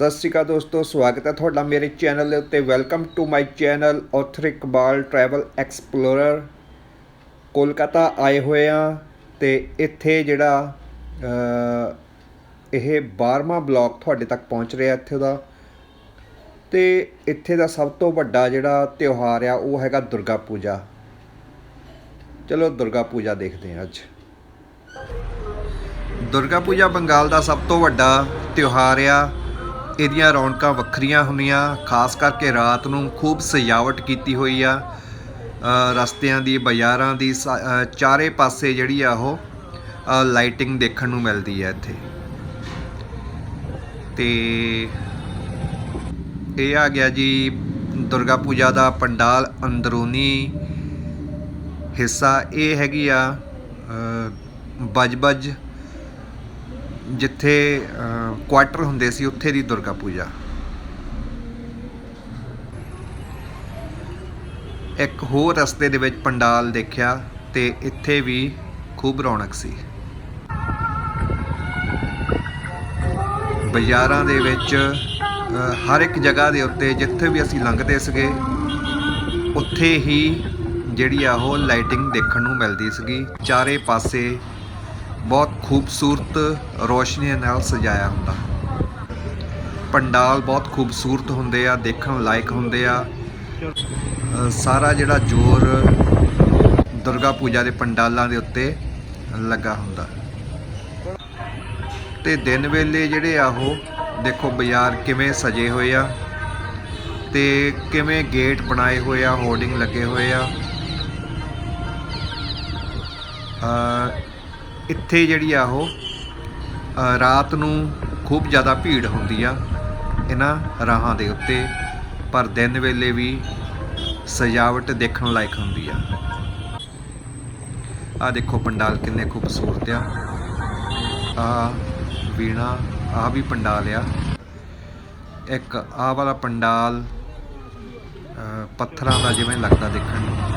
ਸਤਿ ਸ਼੍ਰੀ ਅਕਾਲ ਦੋਸਤੋ, ਸਵਾਗਤ ਹੈ ਤੁਹਾਡਾ ਮੇਰੇ ਚੈਨਲ ਦੇ ਉੱਤੇ। Welcome to my channel author Iqbal travel explorer Kolkata ਆਏ ਹੋਏ ਆ ਤੇ ਇੱਥੇ ਜਿਹੜਾ ਇਹ 12ਵਾਂ ਬਲੌਗ ਤੁਹਾਡੇ ਤੱਕ ਪਹੁੰਚ ਰਿਹਾ ਇੱਥੇ ਦਾ। ਤੇ ਇੱਥੇ ਦਾ ਸਭ ਤੋਂ ਵੱਡਾ ਜਿਹੜਾ ਤਿਉਹਾਰ ਆ, ਉਹ ਹੈਗਾ ਦੁਰਗਾ ਪੂਜਾ। ਚਲੋ ਦੁਰਗਾ ਪੂਜਾ ਦੇਖਦੇ ਹਾਂ ਅੱਜ। ਦੁਰਗਾ ਪੂਜਾ ਬੰਗਾਲ ਦਾ ਸਭ ਤੋਂ ਵੱਡਾ ਤਿਉਹਾਰ ਆ। ਇਹਦੀਆਂ ਰੌਣਕਾਂ ਵੱਖਰੀਆਂ ਹੁੰਦੀਆਂ ਖਾਸ ਕਰਕੇ ਰਾਤ ਨੂੰ ਖੂਬ ਸਜਾਵਟ ਕੀਤੀ ਹੋਈ ਆ। ਰਸਤਿਆਂ ਦੀ ਬਾਜ਼ਾਰਾਂ ਦੀ ਸਾ- ਚਾਰੇ ਪਾਸੇ ਜਿਹੜੀ ਆ ਉਹ ਲਾਈਟਿੰਗ ਦੇਖਣ ਨੂੰ ਮਿਲਦੀ ਹੈ ਇੱਥੇ। ਤੇ ਇਹ ਆ ਗਿਆ ਜੀ ਦੁਰਗਾ ਪੂਜਾ ਦਾ ਪੰਡਾਲ ਅੰਦਰੂਨੀ ਹਿੱਸਾ। ਇਹ ਹੈਗੀ ਆ ਅ, ਬਜਬਜ ਜਿੱਥੇ ਕੁਆਟਰ ਹੁੰਦੇ ਸੀ, ਉੱਥੇ ਦੀ ਦੁਰਗਾ ਪੂਜਾ। ਇੱਕ ਹੋਰ ਰਸਤੇ ਦੇ ਵਿੱਚ ਪੰਡਾਲ ਦੇਖਿਆ ਤੇ ਇੱਥੇ ਵੀ ਖੂਬ ਰੌਣਕ ਸੀ। ਬਾਜ਼ਾਰਾਂ ਦੇ ਵਿੱਚ ਹਰ ਇੱਕ ਜਗ੍ਹਾ ਦੇ ਉੱਤੇ ਜਿੱਥੇ ਵੀ ਅਸੀਂ ਲੰਘਦੇ ਸੀਗੇ, ਉੱਥੇ ਹੀ ਜਿਹੜੀ ਆ ਉਹ ਲਾਈਟਿੰਗ ਦੇਖਣ ਨੂੰ ਮਿਲਦੀ ਸੀਗੀ। ਚਾਰੇ ਪਾਸੇ ਬਹੁਤ ਖੂਬਸੂਰਤ ਰੋਸ਼ਨੀ ਨਾਲ ਸਜਾਇਆ ਹੁੰਦਾ। ਪੰਡਾਲ ਬਹੁਤ ਖੂਬਸੂਰਤ ਹੁੰਦੇ ਆ, ਦੇਖਣ ਲਾਇਕ ਹੁੰਦੇ ਆ। ਸਾਰਾ ਜਿਹੜਾ ਜ਼ੋਰ ਦੁਰਗਾ ਪੂਜਾ ਦੇ ਪੰਡਾਲਾਂ ਦੇ ਉੱਤੇ ਲੱਗਾ ਹੁੰਦਾ। ਤੇ ਦਿਨ ਵੇਲੇ ਜਿਹੜੇ ਆ ਉਹ ਦੇਖੋ ਬਾਜ਼ਾਰ ਕਿਵੇਂ ਸਜੇ ਹੋਏ ਆ ਤੇ ਕਿਵੇਂ ਗੇਟ ਬਣਾਏ ਹੋਏ ਆ, ਹੋਰਡਿੰਗ ਲੱਗੇ ਹੋਏ ਆ। ਇੱਥੇ ਜਿਹੜੀ ਆ ਉਹ ਰਾਤ ਨੂੰ ਖੂਬ ਜ਼ਿਆਦਾ ਭੀੜ ਹੁੰਦੀ ਆ ਇਹਨਾਂ ਰਾਹਾਂ ਦੇ ਉੱਤੇ, ਪਰ ਦਿਨ ਵੇਲੇ ਵੀ ਸਜਾਵਟ ਦੇਖਣ ਲਾਇਕ ਹੁੰਦੀ ਆ। ਆ ਦੇਖੋ ਪੰਡਾਲ ਕਿੰਨੇ ਖੂਬਸੂਰਤ ਆ। ਆ ਵੀਣਾ, ਆ ਵੀ ਪੰਡਾਲ ਆ। ਇੱਕ ਆ ਵਾਲਾ ਪੰਡਾਲ ਪੱਥਰਾਂ ਦਾ ਜਿਵੇਂ ਲੱਗਦਾ ਦੇਖਣ ਨੂੰ।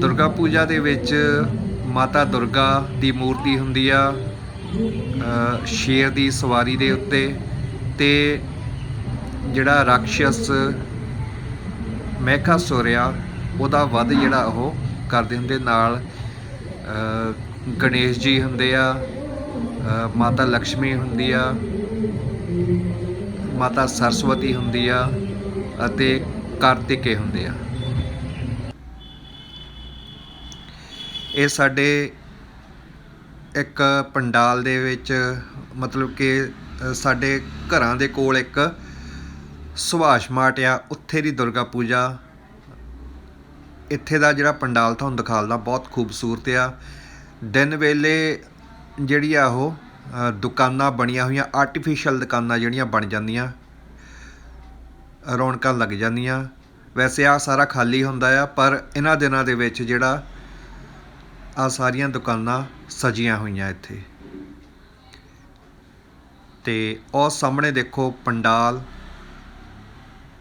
ਦੁਰਗਾ ਪੂਜਾ ਦੇ ਵਿੱਚ ਮਾਤਾ ਦੁਰਗਾ ਦੀ ਮੂਰਤੀ ਹੁੰਦੀ ਆ ਸ਼ੇਰ ਦੀ ਸਵਾਰੀ ਦੇ ਉੱਤੇ ਤੇ ਜਿਹੜਾ ਰਾਖਸ਼ਸ ਮਹਿਕਾਸੁਰਿਆ ਉਹਦਾ ਵੱਧ ਜਿਹੜਾ ਉਹ ਕਰਦੇ ਹੁੰਦੇ ਨਾਲ ਗਣੇਸ਼ ਜੀ ਹੁੰਦੇ ਆ ਮਾਤਾ ਲక్ష్ਮੀ ਹੁੰਦੀ ਆ, ਮਾਤਾ ਸਰਸਵਤੀ ਹੁੰਦੀ ਆ ਅਤੇ ਕਾਰਤਿਕੇ ਹੁੰਦੇ ਆ। ਇਹ ਸਾਡੇ ਇੱਕ ਪੰਡਾਲ ਦੇ ਵਿੱਚ, ਮਤਲਬ ਕਿ ਸਾਡੇ ਘਰਾਂ ਦੇ ਕੋਲ ਇੱਕ ਸੁਭਾਸ਼ ਮਾਟ ਆ, ਉੱਥੇ ਦੀ ਦੁਰਗਾ ਪੂਜਾ। ਇੱਥੇ ਦਾ ਜਿਹੜਾ ਪੰਡਾਲ ਤੁਹਾਨੂੰ ਦਿਖਾਲਦਾ ਬਹੁਤ ਖੂਬਸੂਰਤ ਆ। ਦਿਨ ਵੇਲੇ ਜਿਹੜੀ ਆ ਉਹ ਦੁਕਾਨਾਂ ਬਣੀਆਂ ਹੋਈਆਂ ਆਰਟੀਫੀਸ਼ੀਅਲ ਦੁਕਾਨਾਂ ਜਿਹੜੀਆਂ ਬਣ ਜਾਂਦੀਆਂ, ਰੌਣਕਾਂ ਲੱਗ ਜਾਂਦੀਆਂ। ਵੈਸੇ ਆ ਸਾਰਾ ਖਾਲੀ ਹੁੰਦਾ ਆ, ਪਰ ਇਹਨਾਂ ਦਿਨਾਂ ਦੇ ਵਿੱਚ ਜਿਹੜਾ ਆ ਸਾਰੀਆਂ ਦੁਕਾਨਾਂ ਸਜੀਆਂ ਹੋਈਆਂ ਇੱਥੇ। ਤੇ ਉਹ ਸਾਹਮਣੇ ਦੇਖੋ ਪੰਡਾਲ।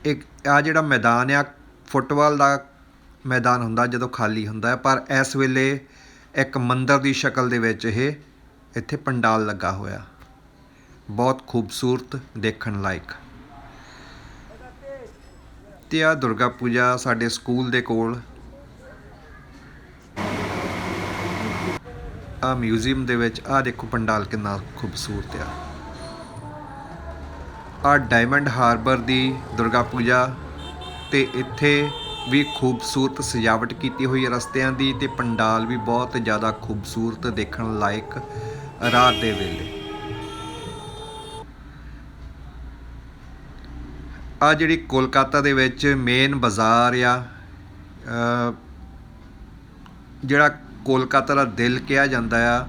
ਇੱਕ ਆ ਜਿਹੜਾ ਮੈਦਾਨ ਆ, ਫੁੱਟਬਾਲ ਦਾ ਮੈਦਾਨ ਹੁੰਦਾ, ਜਦੋਂ ਖਾਲੀ ਹੁੰਦਾ ਹੈ, ਪਰ ਇਸ ਵੇਲੇ ਇੱਕ ਮੰਦਰ ਦੀ ਸ਼ਕਲ ਦੇ ਵਿੱਚ ਇਹ ਇੱਥੇ ਪੰਡਾਲ ਲੱਗਾ ਹੋਇਆ। ਬਹੁਤ ਖੂਬਸੂਰਤ ਦੇਖਣ ਲਾਇਕ। ਤੇ ਆ ਦੁਰਗਾ ਪੂਜਾ ਸਾਡੇ ਸਕੂਲ ਦੇ ਕੋਲ ਆ ਮਿਊਜ਼ੀਅਮ ਦੇ ਵਿੱਚ, ਆ ਦੇਖੋ ਪੰਡਾਲ ਕਿੰਨਾ ਖੂਬਸੂਰਤ ਆ। ਆ ਡਾਇਮੰਡ ਹਾਰਬਰ ਦੀ ਦੁਰਗਾ ਪੂਜਾ ਤੇ ਇੱਥੇ ਵੀ ਖੂਬਸੂਰਤ ਸਜਾਵਟ ਕੀਤੀ ਹੋਈ ਹੈ ਰਸਤਿਆਂ ਦੀ ਤੇ ਪੰਡਾਲ ਵੀ ਬਹੁਤ ਜ਼ਿਆਦਾ ਖੂਬਸੂਰਤ ਦੇਖਣ ਲਾਇਕ ਰਾਤ ਦੇ ਵੇਲੇ। ਆ ਜਿਹੜੀ ਕੋਲਕਾਤਾ ਦੇ ਵਿੱਚ ਮੇਨ ਬਾਜ਼ਾਰ ਆ ਜਿਹੜਾ ਕੋਲਕਾਤਾ ਦਾ ਦਿਲ ਕਿਹਾ ਜਾਂਦਾ ਆ।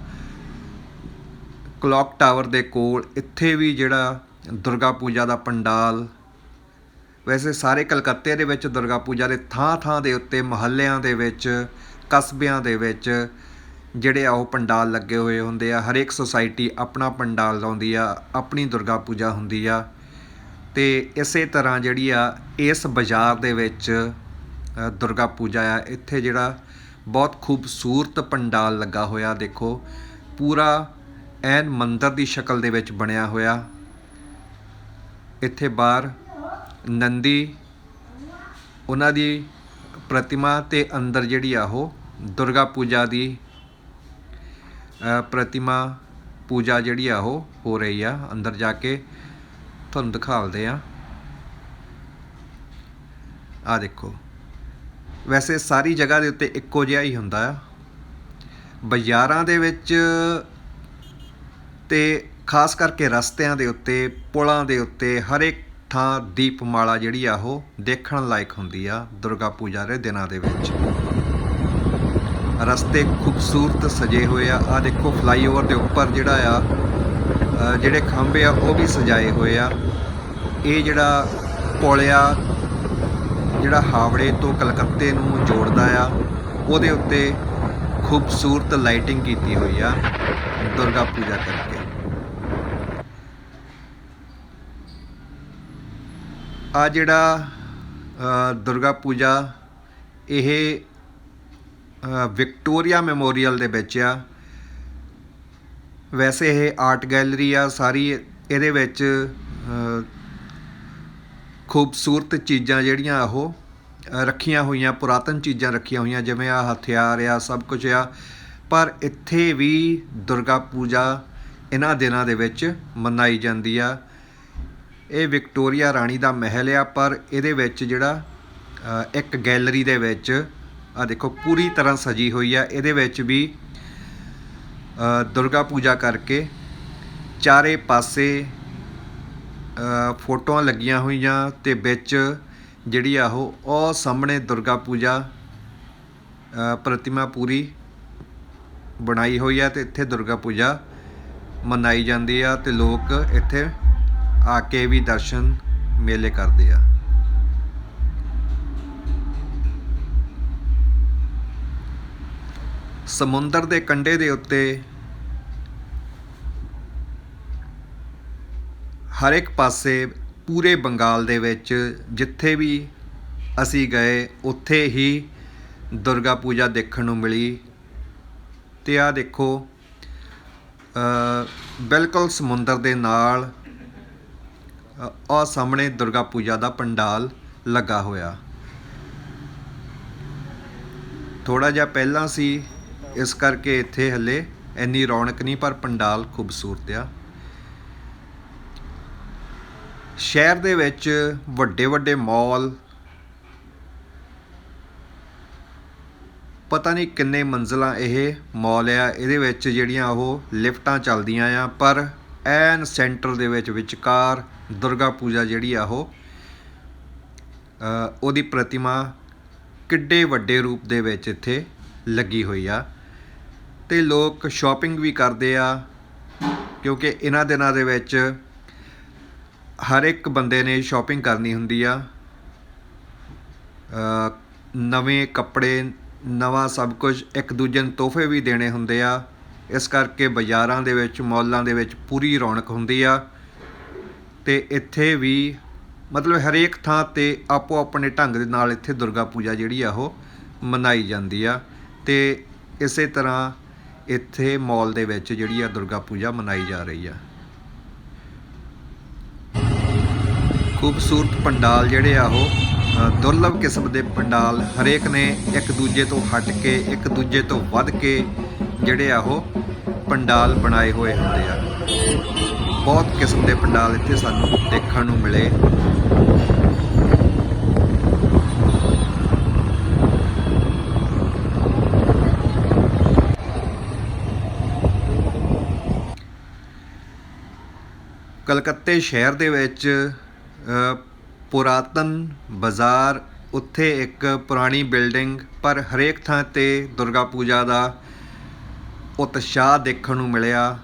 ਕਲੌਕ ਟਾਵਰ ਦੇ ਕੋਲ ਇੱਥੇ ਵੀ ਜਿਹੜਾ ਦੁਰਗਾ ਪੂਜਾ ਦਾ ਪੰਡਾਲ, ਵੈਸੇ ਸਾਰੇ ਕਲਕੱਤੇ ਦੇ ਵਿੱਚ ਦੁਰਗਾ ਪੂਜਾ ਦੇ ਥਾਂ-ਥਾਂ ਦੇ ਉੱਤੇ ਮਹੱਲਿਆਂ ਦੇ ਵਿੱਚ, ਕਸਬਿਆਂ ਦੇ ਵਿੱਚ ਜਿਹੜੇ ਆ ਉਹ ਪੰਡਾਲ ਲੱਗੇ ਹੋਏ ਹੁੰਦੇ ਆ। ਹਰੇਕ ਸੁਸਾਇਟੀ ਆਪਣਾ ਪੰਡਾਲ ਲਾਉਂਦੀ ਆ, ਆਪਣੀ ਦੁਰਗਾ ਪੂਜਾ ਹੁੰਦੀ ਆ। ਤੇ ਇਸੇ ਤਰ੍ਹਾਂ ਜਿਹੜੀ ਆ, ਇਸ ਬਾਜ਼ਾਰ ਦੇ ਵਿੱਚ ਦੁਰਗਾ ਪੂਜਾ ਆ। ਇੱਥੇ ਜਿਹੜਾ ਬਹੁਤ ਖੂਬਸੂਰਤ ਪੰਡਾਲ ਲੱਗਾ ਹੋਇਆ, ਦੇਖੋ। ਪੂਰਾ ਐਨ ਮੰਦਰ ਦੀ ਸ਼ਕਲ ਦੇ ਵਿੱਚ ਬਣਿਆ ਹੋਇਆ। ਇੱਥੇ ਬਾਹਰ ਨੰਦੀ, ਉਹਨਾਂ ਦੀ ਪ੍ਰਤਿਮਾ ਤੇ ਅੰਦਰ ਜਿਹੜੀ ਆ ਉਹ ਦੁਰਗਾ ਪੂਜਾ ਦੀ ਪ੍ਰਤਿਮਾ ਪੂਜਾ ਜਿਹੜੀ ਆ ਉਹ ਹੋ ਰਹੀ ਆ। ਅੰਦਰ ਜਾ ਕੇ ਤੁਹਾਨੂੰ ਦਿਖਾਉਂਦੇ ਆ। ਆ ਦੇਖੋ। ਵੈਸੇ ਸਾਰੀ ਜਗ੍ਹਾ ਦੇ ਉੱਤੇ ਇੱਕੋ ਜਿਹਾ ਹੀ ਹੁੰਦਾ ਆ। ਬਾਜ਼ਾਰਾਂ ਦੇ ਵਿੱਚ ਤੇ ਖਾਸ ਕਰਕੇ ਰਸਤਿਆਂ ਦੇ ਉੱਤੇ, ਪੁਲਾਂ ਦੇ ਉੱਤੇ ਹਰ ਇੱਕ ਥਾਂ ਦੀਪਮਾਲਾ ਜਿਹੜੀ ਆ ਉਹ ਦੇਖਣ ਲਾਇਕ ਹੁੰਦੀ ਆ ਦੁਰਗਾ ਪੂਜਾ ਦੇ ਦਿਨਾਂ ਦੇ ਵਿੱਚ। ਰਸਤੇ ਖੂਬਸੂਰਤ ਸਜੇ ਹੋਏ ਆ। ਆ ਦੇਖੋ ਫਲਾਈਓਵਰ ਦੇ ਉੱਪਰ ਜਿਹੜਾ ਆ ਜਿਹੜੇ ਖੰਭੇ ਆ ਉਹ ਵੀ ਸਜਾਏ ਹੋਏ ਆ। ਇਹ ਜਿਹੜਾ ਪੁਲ ਆ ਜਿਹੜਾ ਹਾਵੜੇ ਤੋਂ ਕਲਕੱਤੇ ਨੂੰ ਜੋੜਦਾ ਆ, ਉਹਦੇ ਉੱਤੇ ਖੂਬਸੂਰਤ ਲਾਈਟਿੰਗ ਕੀਤੀ ਹੋਈ ਆ ਦੁਰਗਾ ਪੂਜਾ ਕਰਕੇ। ਆ ਜਿਹੜਾ ਦੁਰਗਾ ਪੂਜਾ, ਇਹ ਵਿਕਟੋਰੀਆ ਮੈਮੋਰੀਅਲ ਦੇ ਵਿੱਚ ਆ। ਵੈਸੇ ਇਹ ਆਰਟ ਗੈਲਰੀ ਆ, ਸਾਰੀ ਇਹਦੇ ਵਿੱਚ ਖੂਬਸੂਰਤ ਚੀਜ਼ਾਂ ਜਿਹੜੀਆਂ ਉਹ ਰੱਖੀਆਂ ਹੋਈਆਂ, ਪੁਰਾਤਨ ਚੀਜ਼ਾਂ ਰੱਖੀਆਂ ਹੋਈਆਂ, ਜਿਵੇਂ ਆ ਹਥਿਆਰ ਆ, ਸਭ ਕੁਝ ਆ। ਪਰ ਇੱਥੇ ਵੀ ਦੁਰਗਾ ਪੂਜਾ ਇਹਨਾਂ ਦਿਨਾਂ ਦੇ ਵਿੱਚ ਮਨਾਈ ਜਾਂਦੀ ਆ। ਇਹ ਵਿਕਟੋਰੀਆ ਰਾਣੀ ਦਾ ਮਹਿਲ ਆ, ਪਰ ਇਹਦੇ ਵਿੱਚ ਜਿਹੜਾ ਇੱਕ ਗੈਲਰੀ ਦੇ ਵਿੱਚ ਆ ਦੇਖੋ, ਪੂਰੀ ਤਰ੍ਹਾਂ ਸਜੀ ਹੋਈ ਆ। ਇਹਦੇ ਵਿੱਚ ਵੀ ਦੁਰਗਾ ਪੂਜਾ ਕਰਕੇ ਚਾਰੇ ਪਾਸੇ ਫੋਟੋਆਂ ਲੱਗੀਆਂ ਹੋਈਆਂ ਤੇ ਵਿੱਚ ਜਿਹੜੀ ਆ ਉਹ ਉਹ ਸਾਹਮਣੇ ਦੁਰਗਾ ਪੂਜਾ ਪ੍ਰਤਿਮਾ ਪੂਰੀ ਬਣਾਈ ਹੋਈ ਆ ਤੇ ਇੱਥੇ ਦੁਰਗਾ ਪੂਜਾ ਮਨਾਈ ਜਾਂਦੀ ਆ ਤੇ ਲੋਕ ਇੱਥੇ ਆ ਕੇ ਵੀ ਦਰਸ਼ਨ ਮੇਲੇ ਕਰਦੇ ਆ। ਸਮੁੰਦਰ ਦੇ ਕੰਢੇ ਦੇ ਉੱਤੇ ਹਰ ਇੱਕ ਪਾਸੇ ਪੂਰੇ ਬੰਗਾਲ ਦੇ ਵਿੱਚ ਜਿੱਥੇ ਵੀ ਅਸੀਂ ਗਏ, ਉੱਥੇ ਹੀ ਦੁਰਗਾ ਪੂਜਾ ਦੇਖਣ ਨੂੰ ਮਿਲੀ। ਅਤੇ ਆਹ ਦੇਖੋ ਬਿਲਕੁਲ ਸਮੁੰਦਰ ਦੇ ਨਾਲ ਆ ਸਾਹਮਣੇ ਦੁਰਗਾ ਪੂਜਾ ਦਾ ਪੰਡਾਲ ਲੱਗਾ ਹੋਇਆ। ਥੋੜਾ ਜਿਹਾ ਪਹਿਲਾਂ ਸੀ, ਇਸ ਕਰਕੇ ਇੱਥੇ ਹੱਲੇ ਇੰਨੀ ਰੌਣਕ ਨਹੀਂ, ਪਰ ਪੰਡਾਲ ਖੂਬਸੂਰਤ ਆ। ਸ਼ਹਿਰ ਦੇ ਵਿੱਚ ਵੱਡੇ ਵੱਡੇ ਮਾਲ, ਪਤਾ ਨਹੀਂ ਕਿੰਨੇ ਮੰਜ਼ਲਾਂ ਇਹ ਮਾਲ ਆ, ਇਹਦੇ ਵਿੱਚ ਜਿਹੜੀਆਂ ਉਹ ਲਿਫਟਾਂ ਚੱਲਦੀਆਂ ਆ, ਪਰ ਐਨ ਸੈਂਟਰ ਦੇ ਵਿੱਚ ਵਿਚਕਾਰ ਦੁਰਗਾ ਪੂਜਾ ਜਿਹੜੀ ਆ ਉਹ ਉਹਦੀ ਪ੍ਰਤਿਮਾ ਕਿੱਡੇ ਵੱਡੇ ਰੂਪ ਦੇ ਵਿੱਚ ਇੱਥੇ ਲੱਗੀ ਹੋਈ ਆ। ਤੇ ਲੋਕ ਸ਼ਾਪਿੰਗ ਵੀ ਕਰਦੇ ਆ, ਕਿਉਂਕਿ ਇਹਨਾਂ ਦਿਨਾਂ ਦੇ ਵਿੱਚ ਹਰ ਇੱਕ ਬੰਦੇ ਨੇ ਸ਼ਾਪਿੰਗ ਕਰਨੀ ਹੁੰਦੀ ਆ। ਨਵੇਂ ਕੱਪੜੇ, ਨਵਾਂ ਸਭ ਕੁਝ ਇੱਕ ਦੂਜੇ ਨੂੰ ਤੋਹਫੇ ਵੀ ਦੇਣੇ ਹੁੰਦੇ ਆ। ਇਸ ਕਰਕੇ ਬਾਜ਼ਾਰਾਂ ਦੇ ਵਿੱਚ, ਮੌਲਾਂ ਦੇ ਵਿੱਚ ਪੂਰੀ ਰੌਣਕ ਹੁੰਦੀ ਆ। ਤੇ ਇੱਥੇ ਵੀ ਮਤਲਬ ਹਰੇਕ ਥਾਂ ਤੇ ਆਪੋ ਆਪਣੇ ਢੰਗ ਦੇ ਨਾਲ ਇੱਥੇ ਦੁਰਗਾ ਪੂਜਾ ਜਿਹੜੀ ਆ ਉਹ ਮਨਾਈ ਜਾਂਦੀ ਆ। ਤੇ ਇਸੇ ਤਰ੍ਹਾਂ ਇੱਥੇ ਮਾਲ ਦੇ ਵਿੱਚ ਜਿਹੜੀ ਆ ਦੁਰਗਾ ਪੂਜਾ ਮਨਾਈ ਜਾ ਰਹੀ ਆ। ਖੂਬਸੂਰਤ ਪੰਡਾਲ ਜਿਹੜੇ ਆ ਉਹ ਅ, ਦੁਰਲਭ ਕਿਸਮ ਦੇ ਪੰਡਾਲ ਹਰੇਕ ਨੇ ਇੱਕ ਦੂਜੇ ਤੋਂ ਹਟ ਕੇ ਇੱਕ ਦੂਜੇ ਤੋਂ ਵੱਧ ਕੇ ਜਿਹੜੇ ਆ ਉਹ ਪੰਡਾਲ ਬਣਾਏ ਹੋਏ ਹੁੰਦੇ ਆ। ਬਹੁਤ ਕਿਸਮ ਦੇ ਪੰਡਾਲ ਇੱਥੇ ਸਾਨੂੰ ਦੇਖਣ ਨੂੰ ਮਿਲੇ। ਕਲਕੱਤੇ ਸ਼ਹਿਰ ਦੇ ਵਿੱਚ ਪੁਰਾਤਨ ਬਾਜ਼ਾਰ, ਉੱਥੇ ਇੱਕ ਪੁਰਾਣੀ ਬਿਲਡਿੰਗ, ਪਰ ਹਰੇਕ ਥਾਂ ਤੇ ਦੁਰਗਾ ਪੂਜਾ ਦਾ ਉਤਸ਼ਾਹ ਦੇਖਣ ਨੂੰ ਮਿਲਿਆ,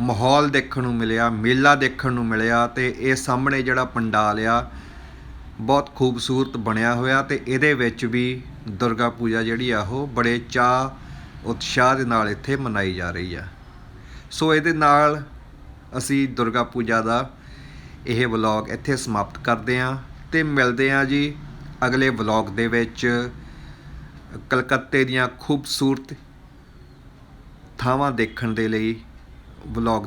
ਮਾਹੌਲ ਦੇਖਣ ਨੂੰ ਮਿਲਿਆ, ਮੇਲਾ ਦੇਖਣ ਨੂੰ ਮਿਲਿਆ ਅਤੇ ਇਹ ਸਾਹਮਣੇ ਜਿਹੜਾ ਪੰਡਾਲ ਆ, ਬਹੁਤ ਖੂਬਸੂਰਤ ਬਣਿਆ ਹੋਇਆ ਅਤੇ ਇਹਦੇ ਵਿੱਚ ਵੀ ਦੁਰਗਾ ਪੂਜਾ ਜਿਹੜੀ ਆ ਉਹ ਬੜੇ ਚਾਅ, ਉਤਸ਼ਾਹ ਦੇ ਨਾਲ ਇੱਥੇ ਮਨਾਈ ਜਾ ਰਹੀ ਆ। ਸੋ ਇਹਦੇ ਨਾਲ ਅਸੀਂ ਦੁਰਗਾ ਪੂਜਾ ਦਾ ਇਹ ਵਲੌਗ ਇੱਥੇ ਸਮਾਪਤ ਕਰਦੇ ਹਾਂ ਤੇ ਮਿਲਦੇ ਹਾਂ ਜੀ ਅਗਲੇ ਵਲੌਗ ਦੇ ਵਿੱਚ। ਕਲਕੱਤੇ ਦੀਆਂ ਖੂਬਸੂਰਤ ਥਾਵਾਂ ਦੇਖਣ ਦੇ ਲਈ ਵਲੌਗ